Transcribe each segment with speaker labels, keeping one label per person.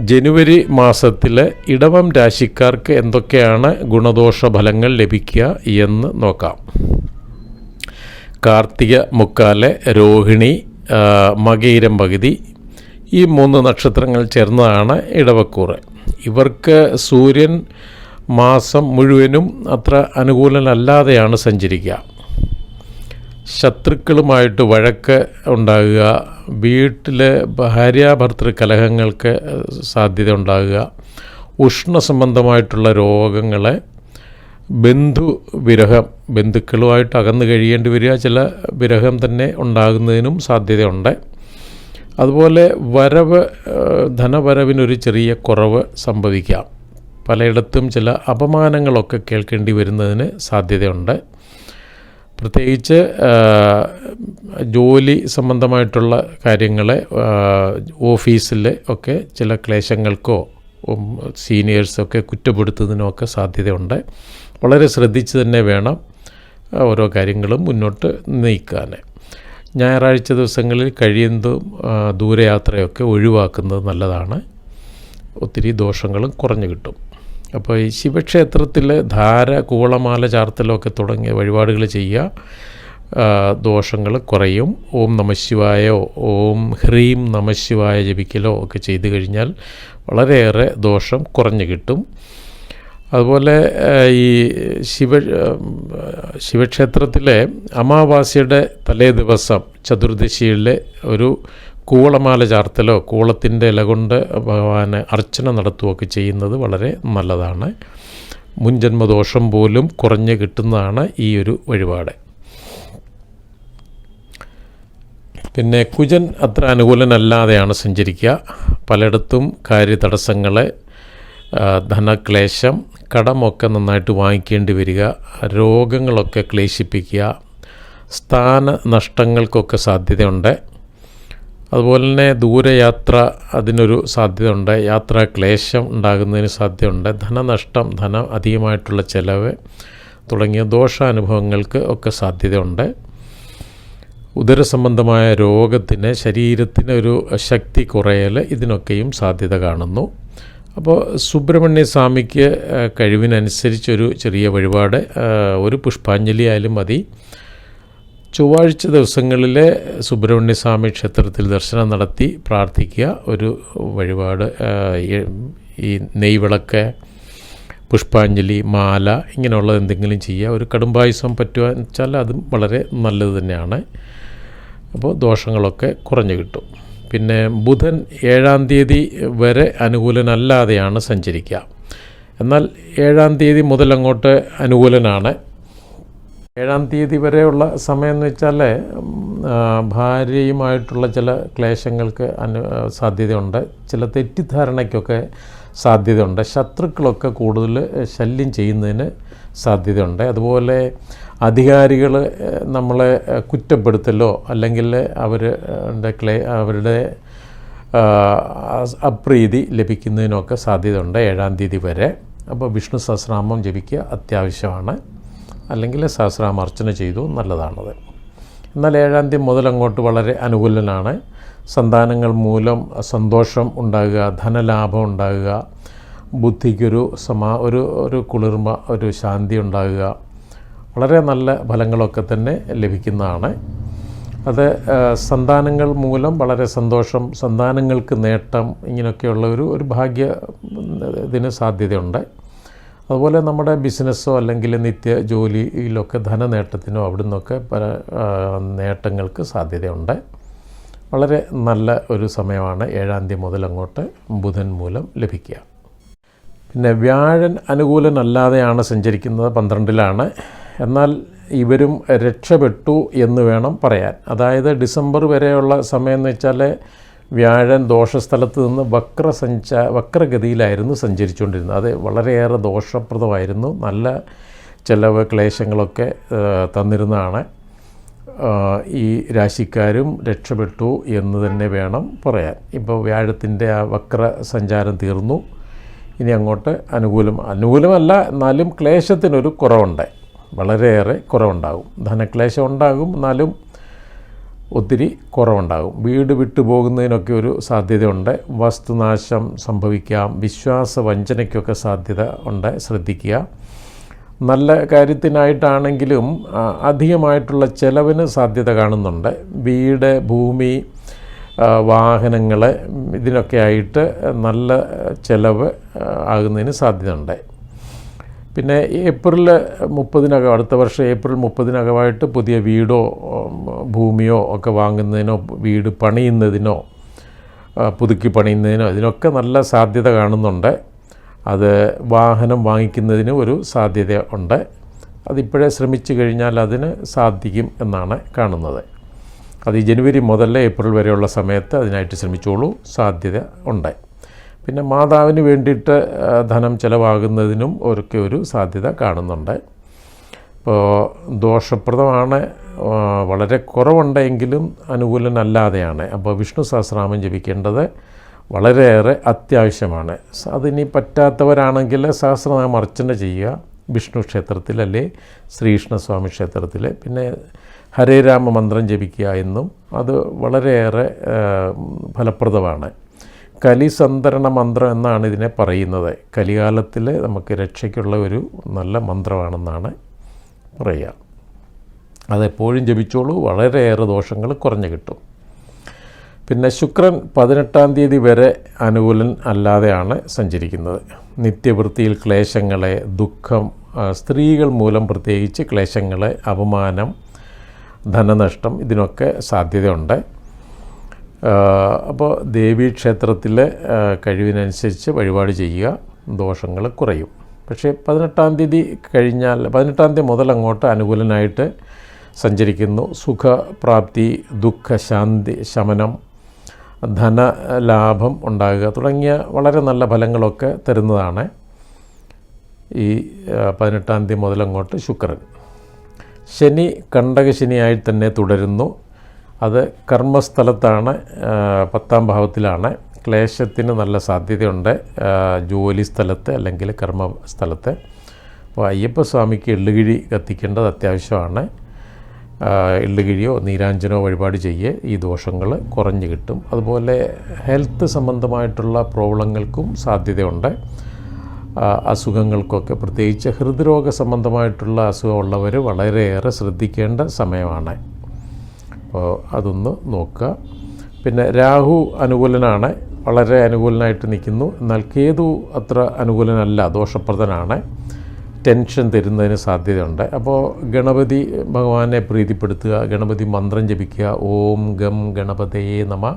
Speaker 1: ജനുവരി മാസത്തിലെ ഇടവം രാശിക്കാർക്ക് എന്തൊക്കെയാണ് ഗുണദോഷ ഫലങ്ങൾ ലഭിക്കുക എന്ന് നോക്കാം. കാർത്തിക മുക്കാലെ രോഹിണി മകീരം പകുതി. ഈ മൂന്ന് നക്ഷത്രങ്ങൾ ചേർന്നതാണ് ഇടവക്കൂറ്. ഇവർക്ക് സൂര്യൻ മാസം മുഴുവനും അത്ര അനുകൂലനല്ലാതെയാണ് സഞ്ചരിക്കുക. ശത്രുക്കളുമായിട്ട് വഴക്ക് ഉണ്ടാകുക വീട്ടിലെ ഭാര്യാഭർത്തൃ കലഹങ്ങൾക്ക് സാധ്യത ഉണ്ടാകുക ഉഷ്ണ സംബന്ധമായിട്ടുള്ള രോഗങ്ങളെ ബന്ധു വിരഹം ബന്ധുക്കളുമായിട്ട് അകന്നു കഴിയേണ്ടി വരിക ചില വിരഹം തന്നെ ഉണ്ടാകുന്നതിനും സാധ്യതയുണ്ട്. അതുപോലെ വരവ് ധനവരവിനൊരു ചെറിയ കുറവ് സംഭവിക്കാം. പലയിടത്തും ചില അപമാനങ്ങളൊക്കെ കേൾക്കേണ്ടി വരുന്നതിന് സാധ്യതയുണ്ട്. പ്രത്യേകിച്ച് ജോലി സംബന്ധമായിട്ടുള്ള കാര്യങ്ങളെ ഓഫീസിൽ ഒക്കെ ചില ക്ലേശങ്ങൾക്കോ സീനിയേഴ്സൊക്കെ കുറ്റപ്പെടുത്തുന്നതിനോ ഒക്കെ സാധ്യതയുണ്ട്. വളരെ ശ്രദ്ധിച്ച് തന്നെ വേണം ഓരോ കാര്യങ്ങളും മുന്നോട്ട് നീക്കാൻ ഞായറാഴ്ച ദിവസങ്ങളിൽ കഴിയുന്നതും ദൂരയാത്രയൊക്കെ ഒഴിവാക്കുന്നത് നല്ലതാണ്. ഒത്തിരി ദോഷങ്ങളും കുറഞ്ഞു കിട്ടും. അപ്പോൾ ഈ ശിവക്ഷേത്രത്തിൽ ധാര കൂളമാല ചാർത്തലൊക്കെ തുടങ്ങിയ വഴിപാടുകൾ ചെയ്യുക. ദോഷങ്ങൾ കുറയും. ഓം നമശിവായോ ഓം ഹ്രീം നമശിവായ ജപിക്കലോ ഒക്കെ ചെയ്തു കഴിഞ്ഞാൽ വളരെയേറെ ദോഷം കുറഞ്ഞു കിട്ടും. അതുപോലെ ഈ ശിവ ശിവക്ഷേത്രത്തിലെ അമാവാസ്യയുടെ തലേ ദിവസം ചതുർദശിയിലെ ഒരു കൂളമാല ചാർത്തലോ കൂളത്തിന്റെ ഇല കൊണ്ട് ഭഗവാന് അർച്ചന നടത്തുകയൊക്കെ ചെയ്യുന്നത് വളരെ നല്ലതാണ്. മുൻജന്മദോഷം പോലും കുറഞ്ഞ് കിട്ടുന്നതാണ് ഈ ഒരു വഴിപാട്. പിന്നെ കുജൻ അത്ര അനുകൂലനല്ലാതെയാണ് സഞ്ചരിക്കുക. പലയിടത്തും കാര്യതടസ്സങ്ങളെ ആ, ധനക്ലേശം കടമൊക്കെ നന്നായിട്ട് വാങ്ങിക്കേണ്ടി വരിക രോഗങ്ങളൊക്കെ ക്ലേശിപ്പിക്കുക സ്ഥാന നഷ്ടങ്ങൾക്കൊക്കെ സാധ്യതയുണ്ട്. അതുപോലെ തന്നെ ദൂരയാത്ര അതിനൊരു സാധ്യതയുണ്ട്. യാത്രാ ക്ലേശം ഉണ്ടാകുന്നതിന് സാധ്യതയുണ്ട്. ധനനഷ്ടം ധനം അധികമായിട്ടുള്ള ചിലവ് തുടങ്ങിയ ദോഷാനുഭവങ്ങൾക്ക് ഒക്കെ സാധ്യതയുണ്ട്. ഉദരസംബന്ധമായ രോഗത്തിന് ശരീരത്തിന് ഒരു ശക്തി കുറയൽ ഇതിനൊക്കെയും സാധ്യത കാണുന്നു. അപ്പോൾ സുബ്രഹ്മണ്യ സ്വാമിക്ക് കഴിവിനനുസരിച്ചൊരു ചെറിയ വഴിപാട് ഒരു പുഷ്പാഞ്ജലി ആയാലും മതി. ചൊവ്വാഴ്ച ദിവസങ്ങളിലെ സുബ്രഹ്മണ്യസ്വാമി ക്ഷേത്രത്തിൽ ദർശനം നടത്തി പ്രാർത്ഥിക്കുക. ഒരു വഴിപാട് ഈ- നെയ്വിളക്ക് പുഷ്പാഞ്ജലി മാല ഇങ്ങനെയുള്ള എന്തെങ്കിലും ചെയ്യുക. ഒരു കടുംബായുസം പറ്റുക വെച്ചാൽ അതും വളരെ നല്ലത് തന്നെയാണ്. അപ്പോൾ ദോഷങ്ങളൊക്കെ കുറഞ്ഞു കിട്ടും. പിന്നെ ബുധൻ ഏഴാം തീയതി വരെ അനുകൂലനല്ലാതെയാണ് സഞ്ചരിക്കുക. എന്നാൽ ഏഴാം തീയതി മുതൽ അങ്ങോട്ട് അനുകൂലനാണ്. ഏഴാം തീയതി വരെയുള്ള സമയം എന്ന് വെച്ചാൽ ഭാര്യയുമായിട്ടുള്ള ചില ക്ലേശങ്ങൾക്ക് അനു സാധ്യതയുണ്ട്. ചില തെറ്റിദ്ധാരണയ്ക്കൊക്കെ സാധ്യതയുണ്ട്. ശത്രുക്കളൊക്കെ കൂടുതൽ ശല്യം ചെയ്യുന്നതിന് സാധ്യതയുണ്ട്. അതുപോലെ അധികാരികൾ നമ്മളെ കുറ്റപ്പെടുത്തലോ അല്ലെങ്കിൽ അവർ ക്ലേ അവരുടെ അപ്രീതി ലഭിക്കുന്നതിനൊക്കെ സാധ്യതയുണ്ട് ഏഴാം തീയതി വരെ. അപ്പോൾ വിഷ്ണു സഹസ്രനാമം ജപിക്കുക അത്യാവശ്യമാണ്. അല്ലെങ്കിൽ സഹസ്രാമർച്ചന ചെയ്തു നല്ലതാണത്. എന്നാൽ ഏഴാം തീയതി മുതൽ അങ്ങോട്ട് വളരെ അനുകൂലനാണ്. സന്താനങ്ങൾ മൂലം സന്തോഷം ഉണ്ടാകുക ധനലാഭം ഉണ്ടാകുക ബുദ്ധിക്കൊരു സമാ ഒരു ഒരു കുളിർമ ഒരു ശാന്തി ഉണ്ടാകുക വളരെ നല്ല ഫലങ്ങളൊക്കെ തന്നെ ലഭിക്കുന്നതാണ്. അത് സന്താനങ്ങൾ മൂലം വളരെ സന്തോഷം സന്താനങ്ങൾക്ക് നേട്ടം ഇങ്ങനെയൊക്കെയുള്ള ഒരു ഒരു ഭാഗ്യ ഇതിന് സാധ്യതയുണ്ട്. അതുപോലെ നമ്മുടെ ബിസിനസ്സോ അല്ലെങ്കിൽ നിത്യ ജോലിയിലൊക്കെ ധനനേട്ടത്തിനോ അവിടെ നിന്നൊക്കെ പല നേട്ടങ്ങൾക്ക് സാധ്യതയുണ്ട്. വളരെ നല്ല ഒരു സമയമാണ് ഏഴാം തീയതി മുതൽ അങ്ങോട്ട് ബുധൻ മൂലം ലഭിക്കുക. പിന്നെ വ്യാഴൻ അനുകൂലനല്ലാതെയാണ് സഞ്ചരിക്കുന്നത് പന്ത്രണ്ടിലാണ്. എന്നാൽ ഇവരും രക്ഷപ്പെട്ടു എന്ന് വേണം പറയാൻ. അതായത് ഡിസംബർ വരെയുള്ള സമയം എന്ന് വെച്ചാൽ വ്യാഴൻ ദോഷസ്ഥലത്ത് നിന്ന് വക്രസഞ്ച വക്രഗതിയിലായിരുന്നു സഞ്ചരിച്ചുകൊണ്ടിരുന്നത്. അത് വളരെയേറെ ദോഷപ്രദമായിരുന്നു. നല്ല ചിലവ് ക്ലേശങ്ങളൊക്കെ തന്നിരുന്നതാണ്. ഈ രാശിക്കാരും രക്ഷപ്പെട്ടു എന്ന് തന്നെ വേണം പറയാൻ. ഇപ്പോൾ വ്യാഴത്തിന്റെ ആ വക്ര സഞ്ചാരം തീർന്നു. ഇനി അങ്ങോട്ട് അനുകൂലം അനുകൂലമല്ല എന്നാലും ക്ലേശത്തിനൊരു കുറവുണ്ട്. വളരെയേറെ കുറവുണ്ടാകും. ധനക്ലേശം ഉണ്ടാകും എന്നാലും ഒത്തിരി കുറവുണ്ടാകും. വീട് വിട്ടു പോകുന്നതിനൊക്കെ ഒരു സാധ്യതയുണ്ട്. വസ്തുനാശം സംഭവിക്കാം. വിശ്വാസ വഞ്ചനയ്ക്കൊക്കെ സാധ്യത ഉണ്ട്. ശ്രദ്ധിക്കുക. നല്ല കാര്യത്തിനായിട്ടാണെങ്കിലും അധികമായിട്ടുള്ള ചെലവിന് സാധ്യത കാണുന്നുണ്ട്. വീട് ഭൂമി വാഹനങ്ങൾ ഇതിനൊക്കെ ആയിട്ട് നല്ല ചിലവ് ആകുന്നതിന് സാധ്യതയുണ്ട്. പിന്നെ ഏപ്രിൽ മുപ്പതിനകം അടുത്ത വർഷം ഏപ്രിൽ മുപ്പതിനകമായിട്ട് പുതിയ വീടോ ഭൂമിയോ ഒക്കെ വാങ്ങുന്നതിനോ വീട് പണിയുന്നതിനോ പുതുക്കി പണിയുന്നതിനോ ഇതിനൊക്കെ നല്ല സാധ്യത കാണുന്നുണ്ട്. അത് വാഹനം വാങ്ങിക്കുന്നതിന് ഒരു സാധ്യത ഉണ്ട്. അതിപ്പോഴേ ശ്രമിച്ചു കഴിഞ്ഞാൽ അതിന് സാധിക്കും എന്നാണ് കാണുന്നത്. അത് ജനുവരി മുതൽ ഏപ്രിൽ വരെയുള്ള സമയത്ത് അതിനായിട്ട് ശ്രമിച്ചോളൂ. സാധ്യത ഉണ്ട്. പിന്നെ മാതാവിന് വേണ്ടിയിട്ട് ധനം ചിലവാകുന്നതിനും ഒക്കെ ഒരു സാധ്യത കാണുന്നുണ്ട്. ഇപ്പോൾ ദോഷപ്രദമാണ് വളരെ കുറവുണ്ടെങ്കിലും അനുകൂലനല്ലാതെയാണ്. അപ്പോൾ വിഷ്ണു സഹസ്രാമം ജപിക്കേണ്ടത് വളരെയേറെ അത്യാവശ്യമാണ്. അതിനി പറ്റാത്തവരാണെങ്കിൽ സഹസ്രനാമം അർച്ചന ചെയ്യുക വിഷ്ണു ക്ഷേത്രത്തിൽ അല്ലേ ശ്രീകൃഷ്ണസ്വാമി ക്ഷേത്രത്തിൽ പിന്നെ ഹരേ രാമ മന്ത്രം ജപിക്കുക എന്നും അത് വളരെയേറെ ഫലപ്രദമാണ്. കലിസന്തരണ മന്ത്രം എന്നാണ് ഇതിനെ പറയുന്നത്. കലികാലത്തിൽ നമുക്ക് രക്ഷയ്ക്കുള്ള ഒരു നല്ല മന്ത്രമാണെന്നാണ് പറയുക. അതെപ്പോഴും ജപിച്ചോളൂ വളരെയേറെ ദോഷങ്ങൾ കുറഞ്ഞു കിട്ടും. പിന്നെ ശുക്രൻ പതിനെട്ടാം തീയതി വരെ അനുകൂലൻ അല്ലാതെയാണ് സഞ്ചരിക്കുന്നത്. നിത്യവൃത്തിയിൽ ക്ലേശങ്ങളെ ദുഃഖം സ്ത്രീകൾ മൂലം പ്രത്യേകിച്ച് ക്ലേശങ്ങളെ അപമാനം ധനനഷ്ടം ഇതിനൊക്കെ സാധ്യതയുണ്ട്. അപ്പോൾ ദേവീക്ഷേത്രത്തിലെ കഴിവിനനുസരിച്ച് വഴിപാട് ചെയ്യുക ദോഷങ്ങൾ കുറയും. പക്ഷേ പതിനെട്ടാം തീയതി കഴിഞ്ഞാൽ പതിനെട്ടാം തീയതി മുതൽ അങ്ങോട്ട് അനുകൂലനായിട്ട് സഞ്ചരിക്കുന്നു. സുഖപ്രാപ്തി ദുഃഖശാന്തി ശമനം ധനലാഭം ഉണ്ടാകുക തുടങ്ങിയ വളരെ നല്ല ഫലങ്ങളൊക്കെ തരുന്നതാണ് ഈ പതിനെട്ടാം തീയതി മുതലങ്ങോട്ട് ശുക്രൻ. ശനി കണ്ടകശനിയായി തന്നെ തുടരുന്നു. അത് കർമ്മസ്ഥലത്താണ് പത്താം ഭാവത്തിലാണ്. ക്ലേശത്തിന് നല്ല സാധ്യതയുണ്ട് ജോലി സ്ഥലത്ത് അല്ലെങ്കിൽ കർമ്മ സ്ഥലത്ത് അപ്പോൾ അയ്യപ്പസ്വാമിക്ക് എള്ളുകിഴി കത്തിക്കേണ്ടത് അത്യാവശ്യമാണ്. എള്ളുകിഴിയോ നീരാഞ്ജനോ വഴിപാട് ചെയ്യേ ഈ ദോഷങ്ങൾ കുറഞ്ഞു കിട്ടും. അതുപോലെ ഹെൽത്ത് സംബന്ധമായിട്ടുള്ള പ്രോബ്ലങ്ങൾക്കും സാധ്യതയുണ്ട്. അസുഖങ്ങൾക്കൊക്കെ പ്രത്യേകിച്ച് ഹൃദ്രോഗ സംബന്ധമായിട്ടുള്ള അസുഖമുള്ളവർ വളരെയേറെ ശ്രദ്ധിക്കേണ്ട സമയമാണ്. അപ്പോൾ അതൊന്ന് നോക്കുക. പിന്നെ രാഹു അനുകൂലനാണ്. വളരെ അനുകൂലനായിട്ട് നിൽക്കുന്നു. എന്നാൽ കേതു അത്ര അനുകൂലനല്ല ദോഷപ്രദനാണ്. ടെൻഷൻ തരുന്നതിന് സാധ്യതയുണ്ട്. അപ്പോൾ ഗണപതി ഭഗവാനെ പ്രീതിപ്പെടുത്തുക ഗണപതി മന്ത്രം ജപിക്കുക. ഓം ഗം ഗണപതയേ നമ.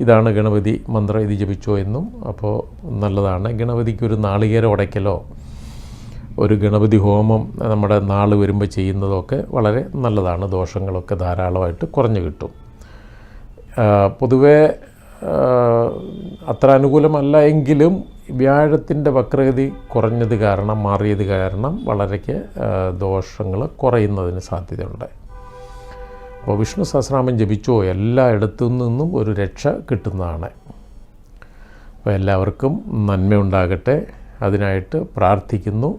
Speaker 1: ഇതാണ് ഗണപതി മന്ത്രം ഇത് ജപിച്ചോ എന്നും. അപ്പോൾ നല്ലതാണ്. ഗണപതിക്ക് ഒരു നാളികേരം ഉടയ്ക്കലോ ഒരു ഗണപതി ഹോമം നമ്മുടെ നാൾ വരുമ്പോൾ ചെയ്യുന്നതൊക്കെ വളരെ നല്ലതാണ്. ദോഷങ്ങളൊക്കെ ധാരാളമായിട്ട് കുറഞ്ഞു കിട്ടും. പൊതുവേ അത്ര അനുകൂലമല്ല എങ്കിലും വ്യാഴത്തിന്റെ വക്രഗതി കുറഞ്ഞത് കാരണം മാറിയത് കാരണം വളരെക്ക് ദോഷങ്ങൾ കുറയുന്നതിന് സാധ്യതയുണ്ട്. അപ്പോൾ വിഷ്ണു സഹസ്രാമം ജപിച്ചോ? എല്ലായിടത്തു നിന്നും ഒരു രക്ഷ കിട്ടുന്നതാണ്. അപ്പോൾ എല്ലാവർക്കും നന്മയുണ്ടാകട്ടെ. അതിനായിട്ട് പ്രാർത്ഥിക്കുന്നു.